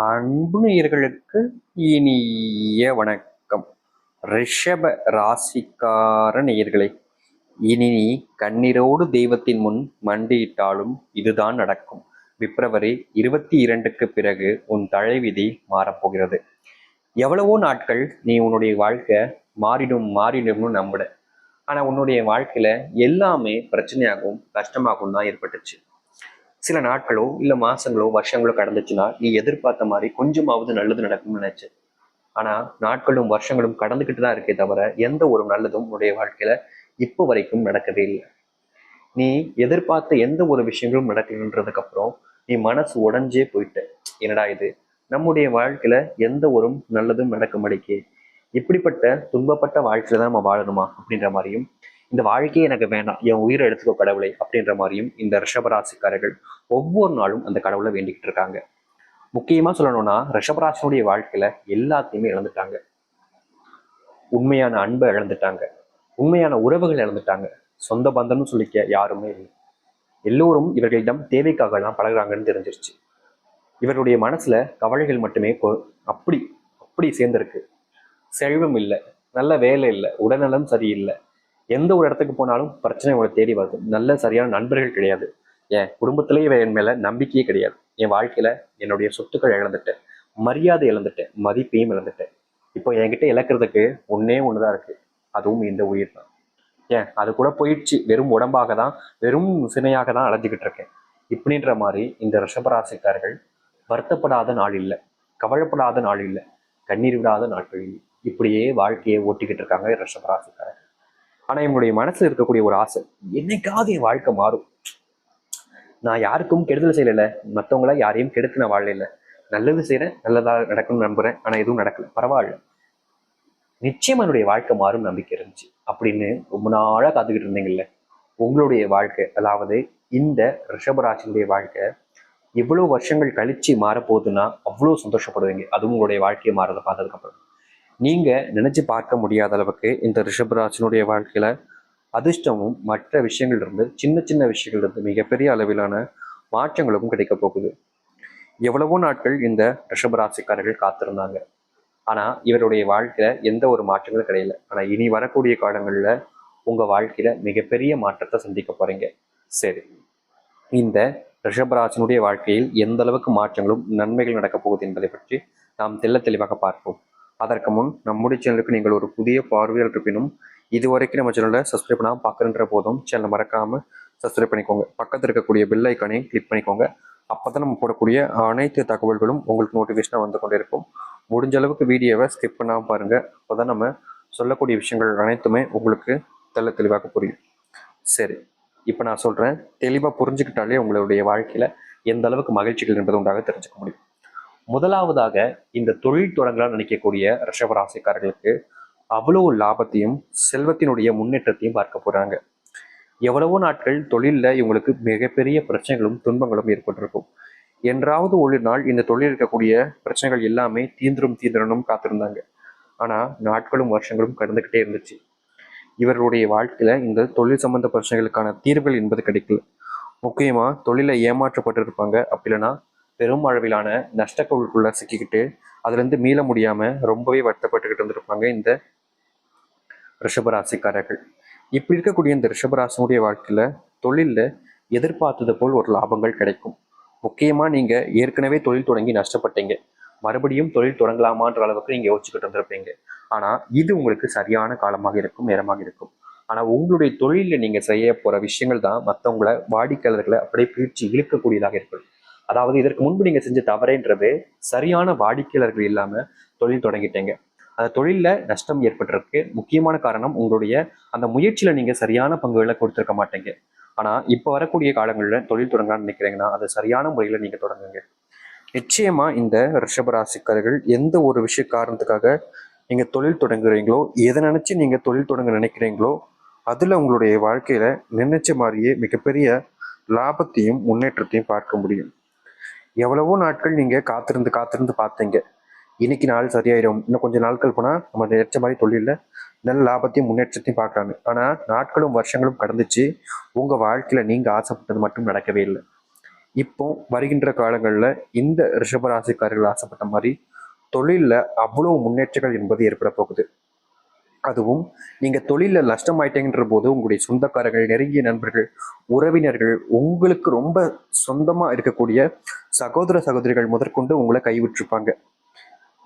அன்பு நேயர்களுக்கு இனிய வணக்கம். ரிஷப ராசிக்கார நேயர்களே இனி நீ கண்ணீரோடு தெய்வத்தின் முன் மண்டியிட்டாலும் இதுதான் நடக்கும். பிப்ரவரி இருபத்தி இரண்டுக்கு பிறகு உன் தலைவிதி மாறப்போகிறது. எவ்வளவோ நாட்கள் நீ உன்னுடைய வாழ்க்கை மாறிடும் மாறிடும்னு நம்புட ஆனா உன்னுடைய வாழ்க்கையில எல்லாமே பிரச்சனையாகவும் கஷ்டமாகவும் தான் ஏற்பட்டுச்சு. சில நாட்களோ இல்ல மாசங்களோ வருஷங்களோ கடந்துச்சுன்னா நீ எதிர்பார்த்த மாதிரி கொஞ்சமாவது நல்லது நடக்கும்னு நினைச்சு. ஆனா நாட்களும் வருஷங்களும் கடந்துக்கிட்டு தான் இருக்கே தவிர எந்த ஒரு நல்லதும் உன்னுடைய வாழ்க்கையில இப்போ வரைக்கும் நடக்கவே இல்லை. நீ எதிர்பார்த்த எந்த ஒரு விஷயங்களும் நடக்கணுன்றதுக்கு அப்புறம் நீ மனசு உடஞ்சே போயிட்ட என்னடா இது? நம்முடைய வாழ்க்கையில எந்த ஒரு நல்லதும் நடக்க மாட்டேக்கே. இப்படிப்பட்ட துன்பப்பட்ட வாழ்க்கையில தான் நம்ம வாழணுமா? அப்படின்ற மாதிரியும் இந்த வாழ்க்கையே எனக்கு வேண்டாம் என் உயிரை எடுத்துக்கோ கடவுளை அப்படின்ற மாதிரியும் இந்த ரிஷபராசிக்காரர்கள் ஒவ்வொரு நாளும் அந்த கடவுளை வேண்டிக்கிட்டு இருக்காங்க. முக்கியமாக சொல்லணும்னா ரிஷபராசினுடைய வாழ்க்கையில எல்லாத்தையுமே இழந்துட்டாங்க. உண்மையான அன்பை இழந்துட்டாங்க. உண்மையான உறவுகள் இழந்துட்டாங்க. சொந்த பந்தம்னு சொல்லிக்க யாருமே இல்லை. எல்லோரும் இவர்களிடம் தேவைக்காகலாம் பழகுறாங்கன்னு தெரிஞ்சிருச்சு. இவருடைய மனசுல கவலைகள் மட்டுமே கொ- அப்படி அப்படி சேர்ந்திருக்கு. செல்வம் இல்லை நல்ல வேலை இல்லை உடல்நலம் சரியில்லை. எந்த ஒரு இடத்துக்கு போனாலும் பிரச்சனை உங்களை தேடி வருது. நல்ல சரியான நண்பர்கள் கிடையாது. என் குடும்பத்திலேயே இவ என் மேல நம்பிக்கையே கிடையாது. என் வாழ்க்கையில என்னுடைய சொத்துக்கள் இழந்துட்டேன். மரியாதை இழந்துட்டேன். மதிப்பையும் இழந்துட்டேன். இப்போ என்கிட்ட இழக்கிறதுக்கு ஒன்னே ஒண்ணுதான் இருக்கு. அதுவும் இந்த உயிர் தான். ஏன்? அது கூட போயிடுச்சு. வெறும் உடம்பாக தான் வெறும் சினையாக தான் அலைஞ்சுக்கிட்டு இருக்கேன். இப்படின்ற மாதிரி இந்த ரிஷபராசிக்காரர்கள் வருத்தப்படாத நாள் இல்லை. கவலைப்படாத நாள் இல்லை. கண்ணீர் விடாத நாட்கள் இல்லை. இப்படியே வாழ்க்கையை ஓட்டிக்கிட்டு இருக்காங்க ரிஷபராசிக்காரர்கள். ஆனா இவங்களுடைய மனசுல இருக்கக்கூடிய ஒரு ஆசை என்னைக்காவது என் வாழ்க்கை மாறும். நான் யாருக்கும் கெடுதல் செய்யல மற்றவங்கள யாரையும் கெடுத்து நான் வாழல நல்லது செய்யறேன் நல்லதா நடக்கும்னு நம்புறேன் ஆனா எதுவும் நடக்கல. பரவாயில்ல. நிச்சயம் என்னுடைய வாழ்க்கை மாறும் நம்பிக்கை இருந்துச்சு. அப்படின்னு ரொம்ப நாளா காத்துக்கிட்டு இருந்தீங்கல்ல. உங்களுடைய வாழ்க்கை அதாவது இந்த ரிஷபராசினுடைய வாழ்க்கை எவ்வளோ வருஷங்கள் கழிச்சு மாறப்போகுதுன்னா அவ்வளோ சந்தோஷப்படுவீங்க. அதுவும் உங்களுடைய வாழ்க்கையை மாறதை பார்த்ததுக்கப்புறம். நீங்கள் நினச்சி பார்க்க முடியாத அளவுக்கு இந்த ரிஷபராசினுடைய வாழ்க்கையில் அதிர்ஷ்டமும் மற்ற விஷயங்கள்லேருந்து சின்ன சின்ன விஷயங்கள்லேருந்து மிகப்பெரிய அளவிலான மாற்றங்களும் கிடைக்க போகுது. எவ்வளவோ நாட்கள் இந்த ரிஷபராசிக்காரர்கள் காத்திருந்தாங்க. ஆனால் இவருடைய வாழ்க்கையில் எந்த ஒரு மாற்றங்களும் கிடையல. ஆனால் இனி வரக்கூடிய காலங்களில் உங்கள் வாழ்க்கையில் மிகப்பெரிய மாற்றத்தை சந்திக்க போகிறீங்க சரி. இந்த ரிஷபராசினுடைய வாழ்க்கையில் எந்த அளவுக்கு மாற்றங்களும் நன்மைகள் நடக்கப் போகுது என்பதை பற்றி நாம் தெல்ல தெளிவாக பார்ப்போம். அதற்கு முன் நம்முடைய சேனலுக்கு நீங்கள் ஒரு புதிய பார்வையாளர் இருப்பினும் இதுவரைக்கும் நம்ம சேனலை சப்ஸ்கிரைப் பண்ணாமல் பார்க்குறன்ற போதும் சேனலை மறக்காமல் சப்ஸ்கிரைப் பண்ணிக்கோங்க. பக்கத்தில் இருக்கக்கூடிய பெல் ஐக்கானையும் கிளிக் பண்ணிக்கோங்க. அப்போ தான் நம்ம போடக்கூடிய அனைத்து தகவல்களும் உங்களுக்கு நோட்டிஃபிகேஷனாக வந்து கொண்டே இருக்கும் முடிஞ்ச அளவுக்கு வீடியோவை ஸ்கிப் பண்ணாமல் பாருங்கள் அப்போ தான் நம்ம சொல்லக்கூடிய விஷயங்கள் அனைத்துமே உங்களுக்கு தெல்ல தெளிவாக புரியும். சரி இப்போ நான் சொல்கிறேன் தெளிவாக புரிஞ்சுக்கிட்டாலே உங்களுடைய வாழ்க்கையில் எந்த அளவுக்கு மகிழ்ச்சிகள் என்பது உண்டாக தெரிஞ்சுக்க முடியும். முதலாவதாக இந்த தொழில் தொடங்கலாம் நினைக்கக்கூடிய ரிஷபராசிக்காரர்களுக்கு அவ்வளவு லாபத்தையும் செல்வத்தினுடைய முன்னேற்றத்தையும் பார்க்க போறாங்க. எவ்வளவோ நாட்கள் தொழிலில் இவங்களுக்கு மிகப்பெரிய பிரச்சனைகளும் துன்பங்களும் ஏற்பட்டிருக்கும். என்றாவது ஒரு நாள் இந்த தொழில் இருக்கக்கூடிய பிரச்சனைகள் எல்லாமே தீந்திரும் தீந்திரனும் காத்திருந்தாங்க. ஆனால் நாட்களும் வருஷங்களும் கடந்துக்கிட்டே இருந்துச்சு. இவர்களுடைய வாழ்க்கையில் இந்த தொழில் சம்பந்த பிரச்சனைகளுக்கான தீர்வுகள் என்பது கிடைக்கல. முக்கியமாக தொழிலை ஏமாற்றப்பட்டிருப்பாங்க. அப்படி இல்லைன்னா பெரும் அளவிலான நஷ்டக்குழுக்குள்ள சிக்கிக்கிட்டு அதுல இருந்து மீள முடியாம ரொம்பவே வருத்தப்பட்டுக்கிட்டு இருந்திருப்பாங்க இந்த ரிஷபராசிக்காரர்கள். இப்படி இருக்கக்கூடிய இந்த ரிஷபராசினுடைய வாழ்க்கையில் தொழில்ல எதிர்பார்த்தது போல் ஒரு லாபங்கள் கிடைக்கும். முக்கியமா நீங்க ஏற்கனவே தொழில் தொடங்கி நஷ்டப்பட்டீங்க. மறுபடியும் தொழில் தொடங்கலாமான்ற அளவுக்கு நீங்க யோசிச்சுக்கிட்டு இருந்திருப்பீங்க ஆனா இது உங்களுக்கு சரியான காலமாக இருக்கும் நேரமாக இருக்கும். ஆனா உங்களுடைய தொழில நீங்க செய்ய போற விஷயங்கள் தான் மற்றவங்களை வாடிக்கையாளர்களை அப்படியே பிரித்து இழுக்கக்கூடியதாக இருக்கும். அதாவது இதற்கு முன்பு நீங்கள் செஞ்ச தவறேன்றது சரியான வாடிக்கையாளர்கள் இல்லாமல் தொழில் தொடங்கிட்டீங்க. அந்த தொழிலில் நஷ்டம் ஏற்பட்டிருக்கு. முக்கியமான காரணம் உங்களுடைய அந்த முயற்சியில் நீங்கள் சரியான பங்குகளை கொடுத்துருக்க மாட்டீங்க. ஆனால் இப்போ வரக்கூடிய காலங்களில் தொழில் தொடங்கலாம்னு நினைக்கிறீங்கன்னா அது சரியான முறையில் நீங்கள் தொடங்குங்க. நிச்சயமாக இந்த ரிஷபராசிக்காரர்கள் எந்த ஒரு விஷய காரணத்துக்காக நீங்கள் தொழில் தொடங்குறீங்களோ எதை நினச்சி நீங்கள் தொழில் தொடங்க நினைக்கிறீங்களோ அதில் உங்களுடைய வாழ்க்கையில் நினைச்ச மாதிரியே மிகப்பெரிய லாபத்தையும் முன்னேற்றத்தையும் பார்க்க முடியும். எவ்வளவோ நாட்கள் நீங்க காத்திருந்து காத்திருந்து பார்த்தீங்க. இன்னைக்கு நாள் சரியாயிடும் இன்னும் கொஞ்சம் நாட்கள் போனா நம்ம நினைச்ச மாதிரி தொழில நல்ல லாபத்தையும் முன்னேற்றத்தையும் பார்க்கறாங்க ஆனா நாட்களும் வருஷங்களும் கடந்துச்சு. உங்க வாழ்க்கையில நீங்க ஆசைப்பட்டது மட்டும் நடக்கவே இல்லை. இப்போ வருகின்ற காலங்களில் இந்த ரிஷபராசிக்காரர்கள் ஆசைப்பட்ட மாதிரி தொழிலில் அவ்வளோ முன்னேற்றங்கள் என்பது ஏற்பட போகுது. அதுவும் நீங்கள் தொழிலில் நஷ்டமாயிட்டேங்கிற போது உங்களுடைய சொந்தக்காரர்கள் நெருங்கிய நண்பர்கள் உறவினர்கள் உங்களுக்கு ரொம்ப சொந்தமாக இருக்கக்கூடிய சகோதர சகோதரிகள் முதற்கொண்டு உங்களை கைவிட்டிருப்பாங்க.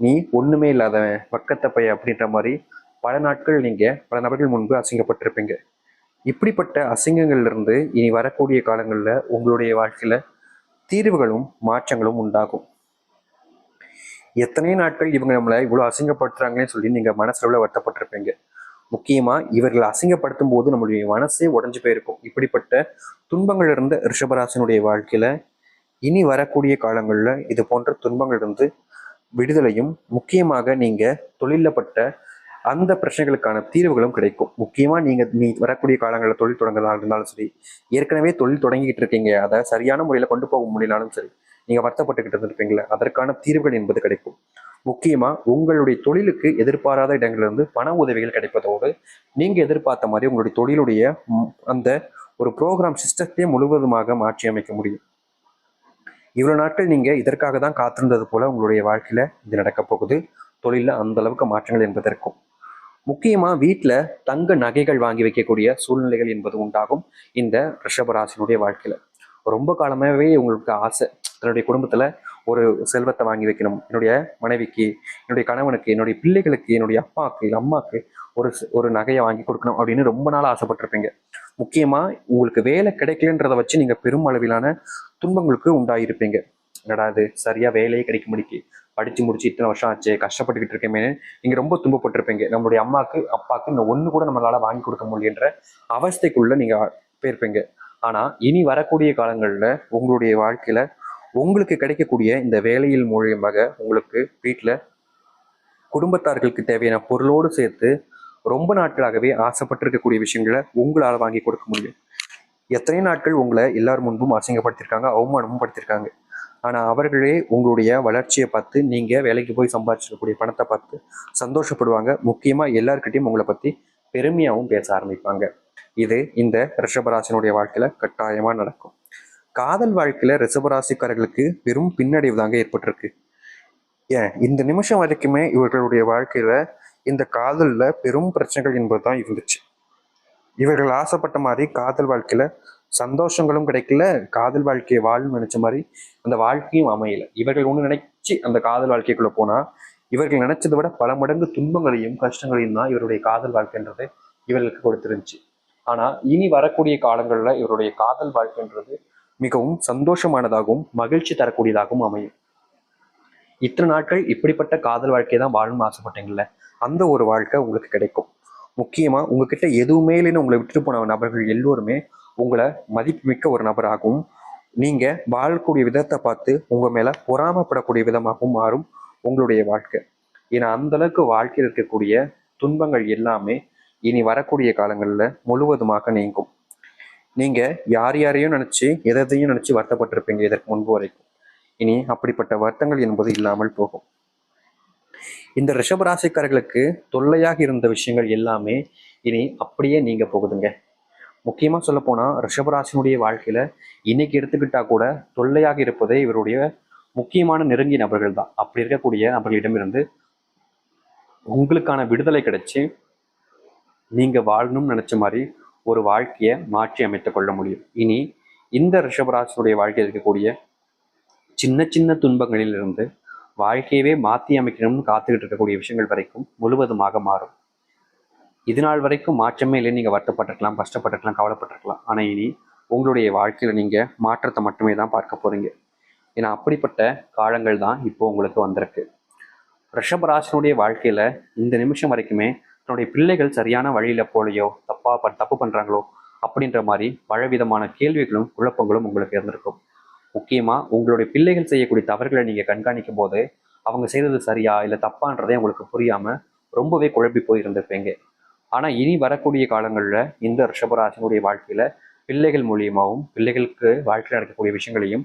நீ ஒன்றுமே இல்லாதவன் பக்கத்த பைய அப்படின்ற மாதிரி பல நாட்கள் நீங்கள் பல நபர்கள் முன்பு அசிங்கப்பட்டிருப்பீங்க. இப்படிப்பட்ட அசிங்கங்கள்லேருந்து இனி வரக்கூடிய காலங்களில் உங்களுடைய வாழ்க்கையில் தீர்வுகளும் மாற்றங்களும் உண்டாகும். எத்தனை நாட்கள் இவங்க நம்மளை இவ்வளோ அசிங்கப்படுத்துறாங்களேன்னு சொல்லி நீங்கள் மனசில் எவ்வளோ வருத்தப்பட்டிருப்பீங்க. முக்கியமாக இவர்கள் அசிங்கப்படுத்தும் போது நம்மளுடைய மனசே உடஞ்சு போயிருக்கும். இப்படிப்பட்ட துன்பங்கள் இருந்த ரிஷபராசனுடைய வாழ்க்கையில் இனி வரக்கூடிய காலங்களில் இது போன்ற துன்பங்கள் இருந்து விடுதலையும் முக்கியமாக நீங்க தொழிலப்பட்ட அந்த பிரச்சனைகளுக்கான தீர்வுகளும் கிடைக்கும். முக்கியமாக நீங்கள் நீ வரக்கூடிய காலங்களில் தொழில் தொடங்குறதாக இருந்தாலும் சரி ஏற்கனவே தொழில் தொடங்கிட்டு இருக்கீங்க. அதை சரியான முறையில் கொண்டு போக முடியலாலும் சரி நீங்க வருத்தப்பட்டுக்கிட்டு இருந்திருப்பீங்களே அதற்கான தீர்வுகள் என்பது கிடைக்கும். முக்கியமா உங்களுடைய தொழிலுக்கு எதிர்பாராத இடங்களிலிருந்து பண உதவிகள் கிடைப்பதோடு நீங்க எதிர்பார்த்த மாதிரி உங்களுடைய தொழிலுடைய அந்த ஒரு ப்ரோக்ராம் சிஸ்டத்தை முழுவதுமாக மாற்றி அமைக்க முடியும். இவ்வளவு நாட்கள் நீங்க இதற்காக தான் காத்திருந்தது போல உங்களுடைய வாழ்க்கையில இது நடக்கப் போகுது. தொழில அந்த அளவுக்கு மாற்றங்கள் என்பது இருக்கும். முக்கியமா வீட்டில் தங்க நகைகள் வாங்கி வைக்கக்கூடிய சூழ்நிலைகள் என்பது உண்டாகும் இந்த ரிஷபராசினுடைய வாழ்க்கையில. ரொம்ப காலமாகவே உங்களுக்கு ஆசை. தன்னுடைய குடும்பத்துல ஒரு செல்வத்தை வாங்கி வைக்கணும். என்னுடைய மனைவிக்கு என்னுடைய கணவனுக்கு என்னுடைய பிள்ளைகளுக்கு என்னுடைய அப்பாவுக்கு இல்லை அம்மாவுக்கு ஒரு ஒரு நகையை வாங்கி கொடுக்கணும் அப்படின்னு ரொம்ப நாள் ஆசைப்பட்டிருப்பீங்க. முக்கியமா உங்களுக்கு வேலை கிடைக்கலன்றதை வச்சு நீங்க பெரும் அளவிலான துன்பங்களுக்கு உண்டாயிருப்பீங்க. என்னடா இது சரியா வேலையே கிடைக்க முடிக்கு படிச்சு முடிச்சு இத்தனை வருஷம் ஆச்சு கஷ்டப்பட்டுக்கிட்டு இருக்கேமே. நீங்க ரொம்ப துன்பப்பட்டிருப்பீங்க. நம்மளுடைய அம்மாக்கு அப்பாக்கு இந்த ஒண்ணு கூட நம்மளால வாங்கி கொடுக்க முடியுன்ற அவஸ்தைக்குள்ள நீங்க போயிருப்பீங்க ஆனா இனி வரக்கூடிய காலங்கள்ல உங்களுடைய வாழ்க்கையில உங்களுக்கு கிடைக்கக்கூடிய இந்த வேலையில் மூலியமாக உங்களுக்கு வீட்டில் குடும்பத்தார்களுக்கு தேவையான பொருளோடு சேர்த்து ரொம்ப நாட்களாகவே ஆசைப்பட்டிருக்கக்கூடிய விஷயங்களை உங்களால் வாங்கி கொடுக்க முடியும். எத்தனை நாட்கள் உங்களை எல்லார் முன்பும் அசிங்கப்படுத்தியிருக்காங்க அவமானமும் படுத்திருக்காங்க ஆனால் அவர்களே உங்களுடைய வளர்ச்சியை பார்த்து நீங்கள் வேலைக்கு போய் சம்பாதிச்சிருக்கக்கூடிய பணத்தை பார்த்து சந்தோஷப்படுவாங்க. முக்கியமாக எல்லாருக்கிட்டையும் உங்களை பற்றி பெருமையாகவும் பேச ஆரம்பிப்பாங்க. இது இந்த ரிஷபராசினுடைய வாழ்க்கையில் கட்டாயமாக நடக்கும். காதல் வாழ்க்கையில் ரிசபராசிக்காரர்களுக்கு பெரும் பின்னடைவு தாங்க ஏற்பட்டிருக்கு. ஏன்? இந்த நிமிஷம் வரைக்குமே இவர்களுடைய வாழ்க்கையில் இந்த காதலில் பெரும் பிரச்சனைகள் என்பதுதான் இருந்துச்சு. இவர்கள் ஆசைப்பட்ட மாதிரி காதல் வாழ்க்கையில் சந்தோஷங்களும் கிடைக்கல காதல் வாழ்க்கையை வாழணும்னு நினைச்ச மாதிரி அந்த வாழ்க்கையும் அமையல. இவர்கள் ஒன்று நினைச்சு அந்த காதல் வாழ்க்கைக்குள்ளே போனால் இவர்கள் நினைச்சதை விட பல மடங்கு துன்பங்களையும் கஷ்டங்களையும் தான் இவருடைய காதல் வாழ்க்கைன்றது இவர்களுக்கு கொடுத்துருந்துச்சு. ஆனால் இனி வரக்கூடிய காலங்களில் இவருடைய காதல் வாழ்க்கைன்றது மிகவும் சந்தோஷமானதாகவும் மகிழ்ச்சி தரக்கூடியதாகவும் அமையும். இத்தனை நாட்கள் இப்படிப்பட்ட காதல் வாழ்க்கையை தான் வாழணும்னு ஆசைப்பட்டீங்கல்ல அந்த ஒரு வாழ்க்கை உங்களுக்கு கிடைக்கும். முக்கியமாக உங்ககிட்ட எதுவுமே இல்லைன்னு உங்களை விட்டுட்டு போன நபர்கள் எல்லோருமே உங்களை மதிப்புமிக்க ஒரு நபராகவும் நீங்கள் வாழக்கூடிய விதத்தை பார்த்து உங்கள் மேலே பொறாமப்படக்கூடிய விதமாகவும் மாறும் உங்களுடைய வாழ்க்கை. ஏன்னா அந்த அளவுக்கு வாழ்க்கையில் இருக்கக்கூடிய துன்பங்கள் எல்லாமே இனி வரக்கூடிய காலங்களில் முழுவதுமாக நீங்கும். நீங்கள் யார் யாரையும் நினச்சி எதையும் நினச்சி வருத்தப்பட்டிருப்பீங்க இதற்கு முன்பு வரைக்கும். இனி அப்படிப்பட்ட வருத்தங்கள் என்பது இல்லாமல் போகும். இந்த ரிஷபராசிக்காரர்களுக்கு தொல்லையாக இருந்த விஷயங்கள் எல்லாமே இனி அப்படியே நீங்க போகுதுங்க. முக்கியமாக சொல்ல போனால் ரிஷபராசினுடைய வாழ்க்கையில் இன்னைக்கு எடுத்துக்கிட்டா கூட தொல்லையாக இருப்பதே இவருடைய முக்கியமான நெருங்கிய நபர்கள் தான். அப்படி இருக்கக்கூடிய நபர்களிடமிருந்து உங்களுக்கான விடுதலை கிடைச்சி நீங்கள் வாழணும்னு நினச்ச மாதிரி ஒரு வாழ்க்கையை மாற்றி அமைத்து கொள்ள முடியும். இனி இந்த ரிஷபராசனுடைய வாழ்க்கையில் இருக்கக்கூடிய சின்ன சின்ன துன்பங்களிலிருந்து வாழ்க்கையவே மாற்றி அமைக்கணும்னு காத்துக்கிட்டு இருக்கக்கூடிய விஷயங்கள் வரைக்கும் முழுவதுமாக மாறும். இது நாள் வரைக்கும் மாற்றமே இல்லை நீங்கள் வருத்தப்பட்டிருக்கலாம் கஷ்டப்பட்டிருக்கலாம் கவலைப்பட்டிருக்கலாம். ஆனால் இனி உங்களுடைய வாழ்க்கையில் நீங்கள் மாற்றத்தை மட்டுமே தான் பார்க்க போறீங்க. ஏன்னா அப்படிப்பட்ட காலங்கள் தான் இப்போ உங்களுக்கு வந்திருக்கு. ரிஷபராசனுடைய வாழ்க்கையில இந்த நிமிஷம் வரைக்குமே தன்னுடைய பிள்ளைகள் சரியான வழியில போலையோ தப்பா பண் தப்பு பண்றாங்களோ அப்படின்ற மாதிரி பலவிதமான கேள்விகளும் குழப்பங்களும் உங்களுக்கு இருந்திருக்கும். முக்கியமா உங்களுடைய பிள்ளைகள் செய்யக்கூடிய தவறுகளை நீங்க கண்காணிக்கும் போது அவங்க செய்தது சரியா இல்லை தப்பான்றதே உங்களுக்கு புரியாம ரொம்பவே குழப்பி போய் இருந்திருப்பீங்க. ஆனா இனி வரக்கூடிய காலங்களில் இந்த ரிஷபராசினுடைய வாழ்க்கையில பிள்ளைகள் மூலியமாகவும் பிள்ளைகளுக்கு வாழ்க்கையில் நடக்கக்கூடிய விஷயங்களையும்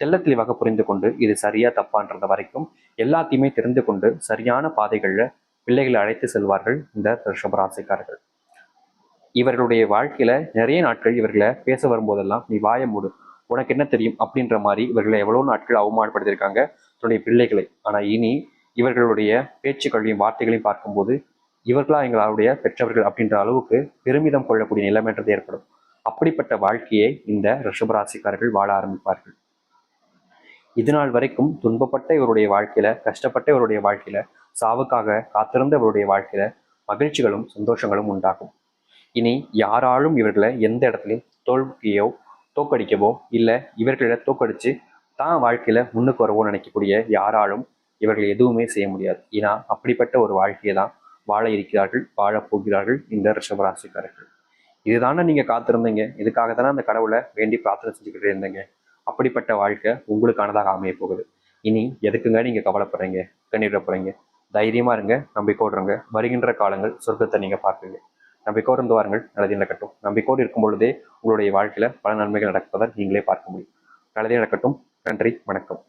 தெள்ளத் தெளிவாக புரிந்து கொண்டு இது சரியா தப்பான்றத வரைக்கும் எல்லாத்தையுமே தெரிந்து கொண்டு சரியான பாதைகளில் பிள்ளைகளை அழைத்து செல்வார்கள் இந்த ரிஷபராசிக்காரர்கள். இவர்களுடைய வாழ்க்கையில நிறைய நாட்கள் இவர்களை பேச வரும்போதெல்லாம் நீ வாய மூடு உனக்கு என்ன தெரியும்? அப்படின்ற மாதிரி இவர்களை எவ்வளோ நாட்கள் அவமானப்படுத்தியிருக்காங்க தன்னுடைய பிள்ளைகளை. ஆனால் இனி இவர்களுடைய பேச்சுக்களையும் வார்த்தைகளையும் பார்க்கும்போது இவர்களா எங்களுடைய பெற்றவர்கள்? அப்படின்ற அளவுக்கு பெருமிதம் கொள்ளக்கூடிய நிலைமைன்றது ஏற்படும். அப்படிப்பட்ட வாழ்க்கையை இந்த ரிஷபராசிக்காரர்கள் வாழ ஆரம்பிப்பார்கள். இது நாள் வரைக்கும் துன்பப்பட்ட இவருடைய வாழ்க்கையில கஷ்டப்பட்ட இவருடைய வாழ்க்கையில சாவுக்காக காத்திருந்த இவருடைய வாழ்க்கையில மகிழ்ச்சிகளும் சந்தோஷங்களும் உண்டாகும். இனி யாராலும் இவர்களை எந்த இடத்துலையும் தோல்வியோ தோக்கடிக்கவோ இல்லை இவர்களை தோக்கடிச்சு தான் வாழ்க்கையில முன்னுக்கு வரவோ நினைக்கக்கூடிய யாராலும் இவர்கள் எதுவுமே செய்ய முடியாது. ஏன்னா அப்படிப்பட்ட ஒரு வாழ்க்கையை தான் வாழ இருக்கிறார்கள் வாழப் போகிறார்கள் இந்த ரிஷபராசிக்காரர்கள். இதுதானே நீங்க காத்திருந்தீங்க? இதுக்காக தானே அந்த கடவுளை வேண்டி பிரார்த்தனை செஞ்சுக்கிட்டு இருந்தீங்க? அப்படிப்பட்ட வாழ்க்கை உங்களுக்கானதாக அமைய போகுது. இனி எதுக்குங்க நீங்க கவலைப்படுறீங்க? கண்ணீர போறீங்க? தைரியமா இருங்க நம்பிக்கையோடு இருங்க. வருகின்ற காலங்கள் சொர்க்கத்தை நீங்க பார்ப்பீங்க நம்பிக்கோடு இருந்து வாருங்கள் நல்லது நடக்கட்டும். நம்பிக்கோடு இருக்கும் பொழுதே உங்களுடைய வாழ்க்கையில பல நன்மைகள் நடப்பதை நீங்களே பார்க்க முடியும். நல்லதே நடக்கட்டும். நன்றி வணக்கம்.